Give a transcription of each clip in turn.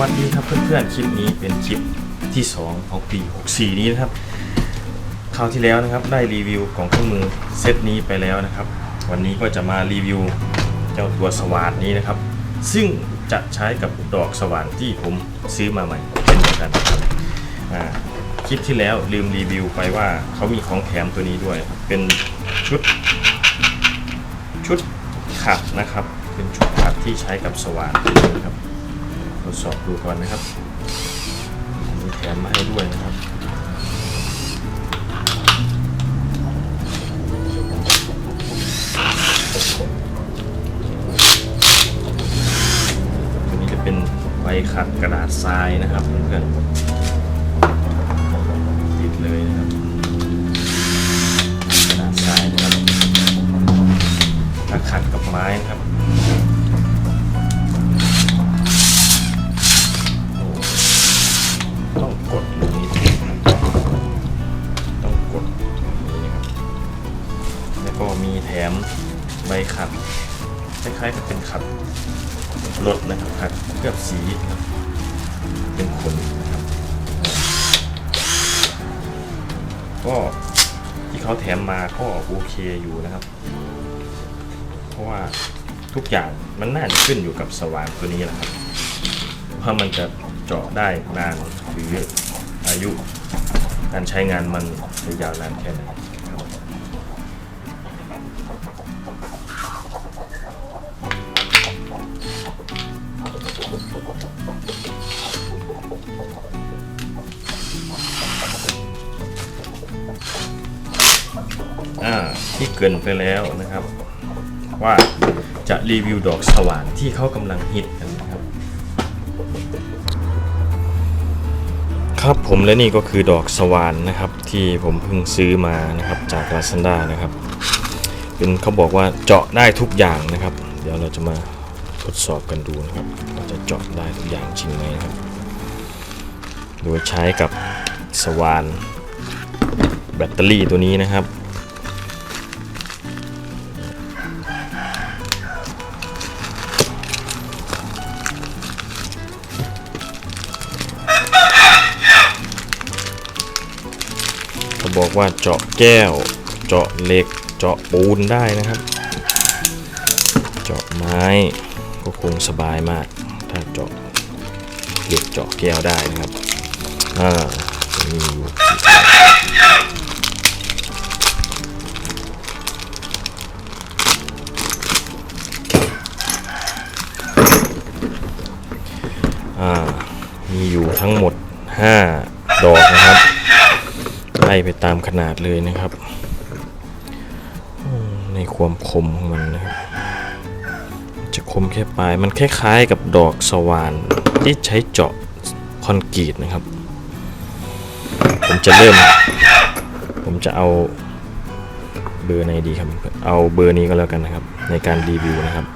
วัสดีครับเพื่อนๆ คลิปนี้เป็นคลิปที่ 2 ของปี 64 นี้นะครับ คราวที่แล้วนะครับได้รีวิวของเครื่องมือเซตนี้ไปแล้วนะครับ วันนี้ก็จะมารีวิวเจ้าตัวสว่านนี้นะครับ ซึ่งจะใช้กับดอกสว่านที่ผมซื้อมาใหม่เช่นเดียวกันครับคลิปที่แล้วลืมรีวิวไปว่าเขามีของแถมตัวนี้ด้วย เป็นชุด ชุดขัดนะครับ เป็นชุดขัดที่ใช้กับสว่านนะครับ ดสอบดูก่อนนะครับมีแถมมาให้ด้วยนะครับตัวนี้จะเป็นใบขัดกระดาษทรายนะครับเพื่อนๆ เคลือบสีนะครับเป็นขนนะครับ ก็ที่เขาแถมมาก็โอเคอยู่นะครับ เพราะว่าทุกอย่างมันน่าจะขึ้นอยู่กับสว่านตัวนี้แหละครับว่ามันจะเจาะได้นานหรืออายุการใช้งานมันจะยาวนานแค่ไหน ที่เกินไปแล้วนะครับ ว่าจะรีวิวดอกสว่านที่เขากำลังฮิตกันนะครับ ครับผมและนี่ก็คือดอกสว่านนะครับ ที่ผมเพิ่งซื้อมานะครับจาก Lazada นะครับ เป็นเขาบอกว่าเจาะได้ทุกอย่างนะครับ เดี๋ยวเราจะมาทดสอบกันดูนะครับว่าจะเจาะได้ทุกอย่างจริงไหมครับ โดยใช้กับสว่านแบตเตอรี่ตัวนี้นะครับ บอกว่าเจาะแก้ว เจาะเหล็ก เจาะปูนได้นะครับ เจาะไม้ก็คงสบายมาก ถ้าเจาะเหล็กเจาะแก้วได้นะครับอ่ามีอยู่ามีอยู่ทั้งหมด 5 ดอกนะครับ ล่ไปตามขนาดเลยนะครับ ในความคมของมันนะครับจะคมแค่ปลายมันคล้ายๆกับดอกสว่านที่ใช้เจาะคอนกรีตนะครับ ผมจะเริ่ม ผมจะเอาเบอร์ไหนดีครับ เอาเบอร์นี้ก็แล้วกันนะครับ ในการรีวิวนะครับ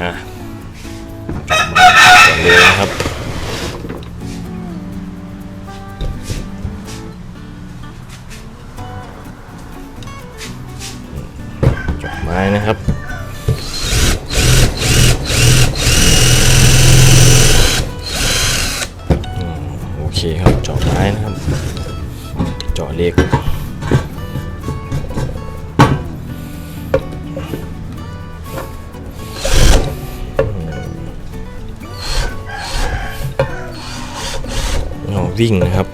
อะก่อนเลยนะครับ จบไม้นะครับ วิ่งนะครับ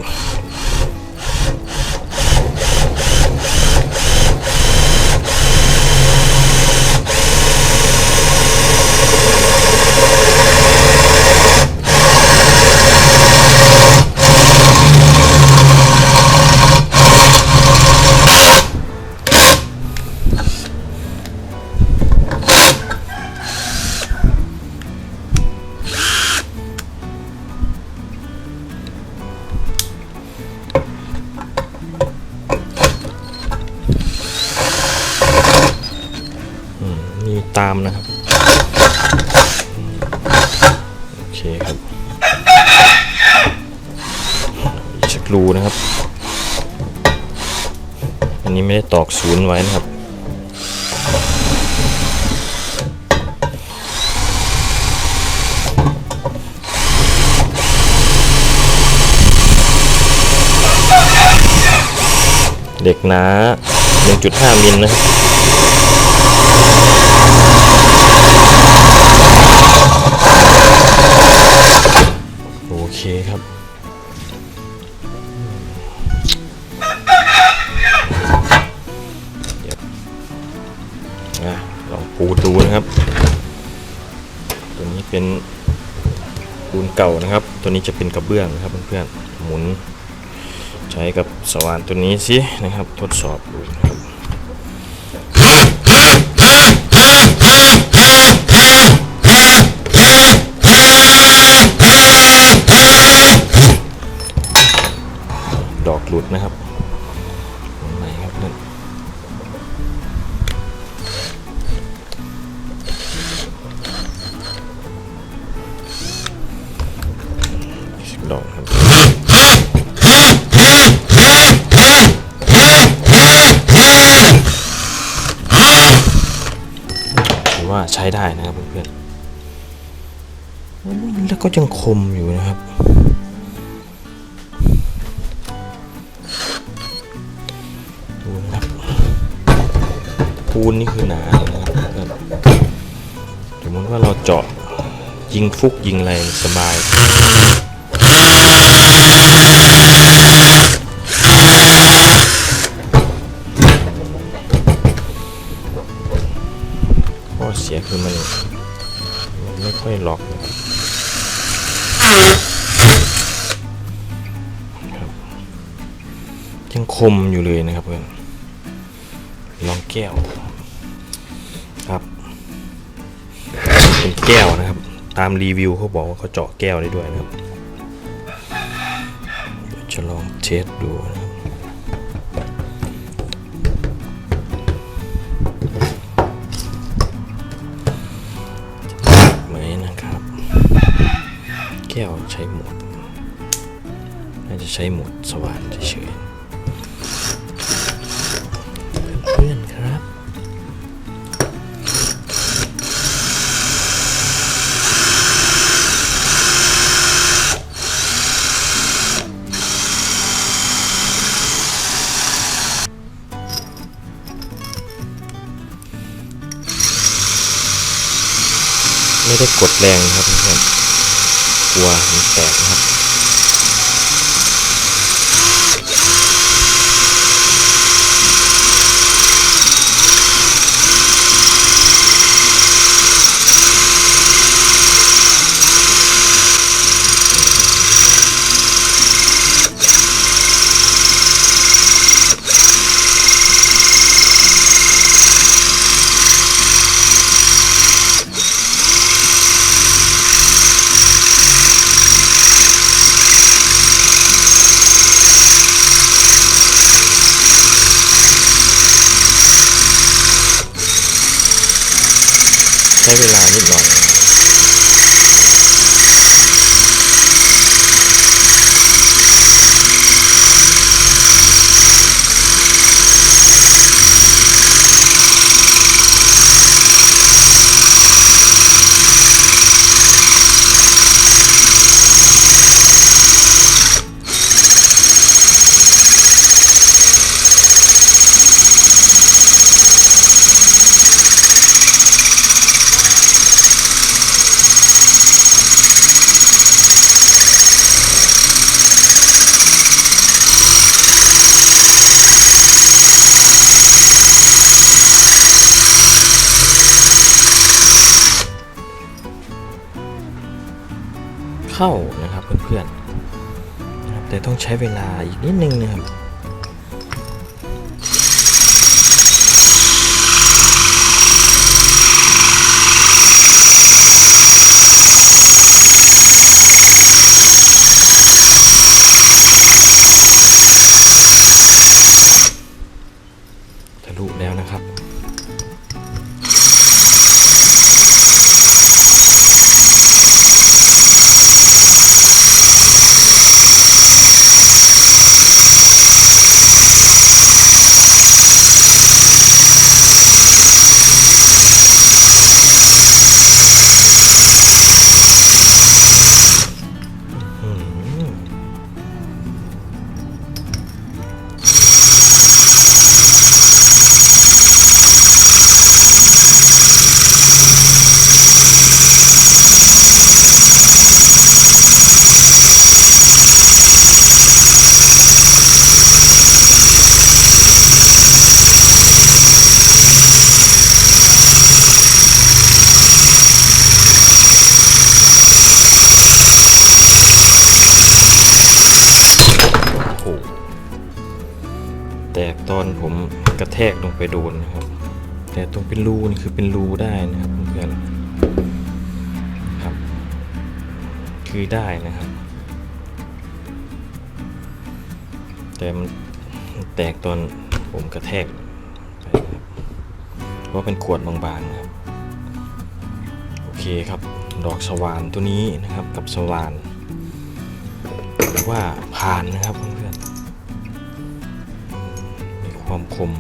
ตามนะครับ โอเคครับอีกสักรูนะครับ อันี้ไม่ได้ตอกศูนย์ไว้นะครับเด็กหนา 1.5 มิลนะครับ ตัวนี้เป็นปูนเก่านะครับ ตัวนี้จะเป็นกระเบื้องนะครับเพื่อนๆหมุน ใช้กับสว่านตัวนี้สินะครับทดสอบดูนะครับดอกหลุดนะครับ ใช้ได้นะครับเพื่อนๆแล้วก็ยังคมอยู่นะครับ ดูนะครับปูนนี่คือหนาเลยนะครับเพื่อนสมมติว่าเราเจาะยิงฟุกยิงอะไรสบาย คือมันมันไม่ค่อยล็อกนะครับยังคมอยู่เลยนะครับเพื่อนลองแก้วครับ เป็นแก้วนะครับ ตามรีวิวเขาบอกว่าเขาเจาะแก้วได้ด้วยนะครับจะลองเทสดูนะ แก้วใช้หมด น่าจะใช้หมดสว่านเฉยเพื่อนๆครับไม่ได้กดแรงครับเพื่อน กลัวมันแตกนะครับ ใช้เวลานิดหน่อย เข้านะครับเพื่อนๆแต่ต้องใช้เวลาอีกนิดนึงนะครับ แทกลงไปโดนนะครับ แต่ตรงเป็นรูนี่คือเป็นรูได้นะครับเพื่อนครับ คือได้นะครับ แต่มันแตกตอนผมกระแทกเพราะเป็นขวดบางๆนะครับโอเคครับ ดอกสว่านตัวนี้นะครับกับสว่านถือว่าผ่านนะครับเพื่อนๆมีความคม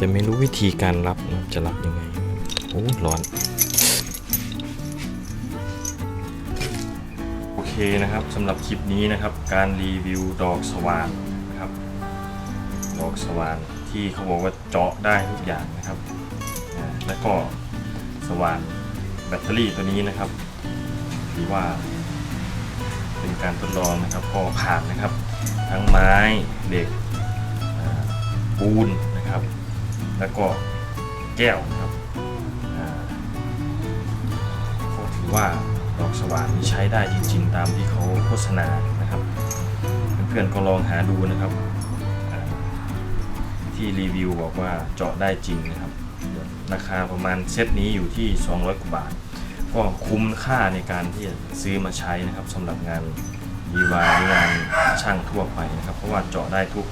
แต่ไม่รู้วิธีการรับนะจะรับยังไง โอ้ร้อน โอเคนะครับสำหรับคลิปนี้นะครับ การรีวิวดอกสว่านนะครับ ดอกสว่านที่เขาบอกว่าเจาะได้ทุกอย่างนะครับแล้วก็สว่านแบตเตอรี่ตัวนี้นะครับถือว่า เป็นการทดลองนะครับก็ผ่านนะครับ ทั้งไม้เหล็กปูนนะครับ แล้วก็แก้วนะครับก็ถือว่าดอกสว่านนี้ใช้ได้จริงๆ ตามที่เขาโฆษณานะครับ เพื่อนๆก็ลองหาดูนะครับ ที่รีวิวบอกว่าเจาะได้จริงนะครับ ราคาประมาณเซตนี้อยู่ที่ 200 กว่าบาท ก็คุ้มค่าในการที่จะซื้อมาใช้นะครับสำหรับงานดีวายงานช่างทั่วไปนะครับ เพราะว่าเจาะได้ทุก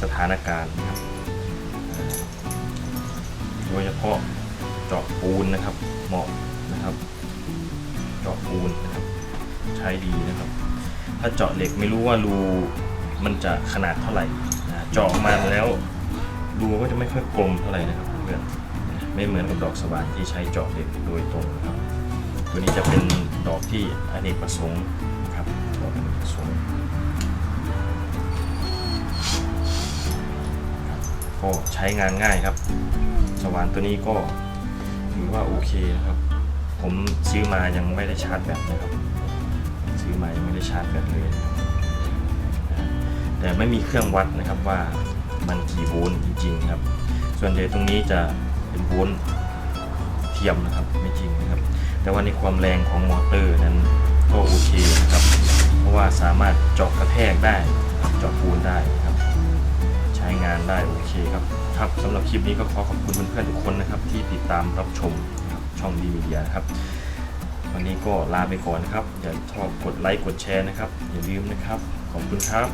สถานการณ์นะครับ โดยเฉพาะเจาะปูนนะครับเหมาะนะครับเจาะปูนนะครับใช้ดีนะครับ ถ้าเจาะเหล็กไม่รู้ว่ารูมันจะขนาดเท่าไหร่นะเจาะมาแล้วรูก็จะไม่ค่อยกลมเท่าไหร่นะครับเพื่อนไม่เหมือนกับดอกสว่านที่ใช้เจาะเหล็กโดยตรงนะครับตัวนี้จะเป็นดอกที่อเนกประสงค์นะครับดอกอเนกประสงค์ก็ใช้งานง่ายครับ สว่านตัวนี้ก็ถือว่าโอเคนะครับ ผมซื้อมายังไม่ได้ชาร์จแบตนะครับ ซื้อมายังไม่ได้ชาร์จแบตเลย แต่ไม่มีเครื่องวัดนะครับว่ามันกี่โวลต์จริง ๆ ครับ ส่วนใหญ่ตรงนี้จะเป็นโวลต์เทียมนะครับไม่จริงนะครับ แต่ว่าในความแรงของมอเตอร์นั้นก็โอเคนะครับ เพราะว่าสามารถเจาะกระแทกได้เจาะปูนได้ครับ ใช้งานได้โอเคครับ ครับสำหรับคลิปนี้ก็ขอขอบคุณเพื่อนๆทุกคนนะครับ ที่ติดตามรับชมช่องดีมีเดียนะครับ วันนี้ก็ลาไปก่อนนะครับอย่าชอบกดไลค์กดแชร์นะครับอย่าลืมนะครับ ขอบคุณครับ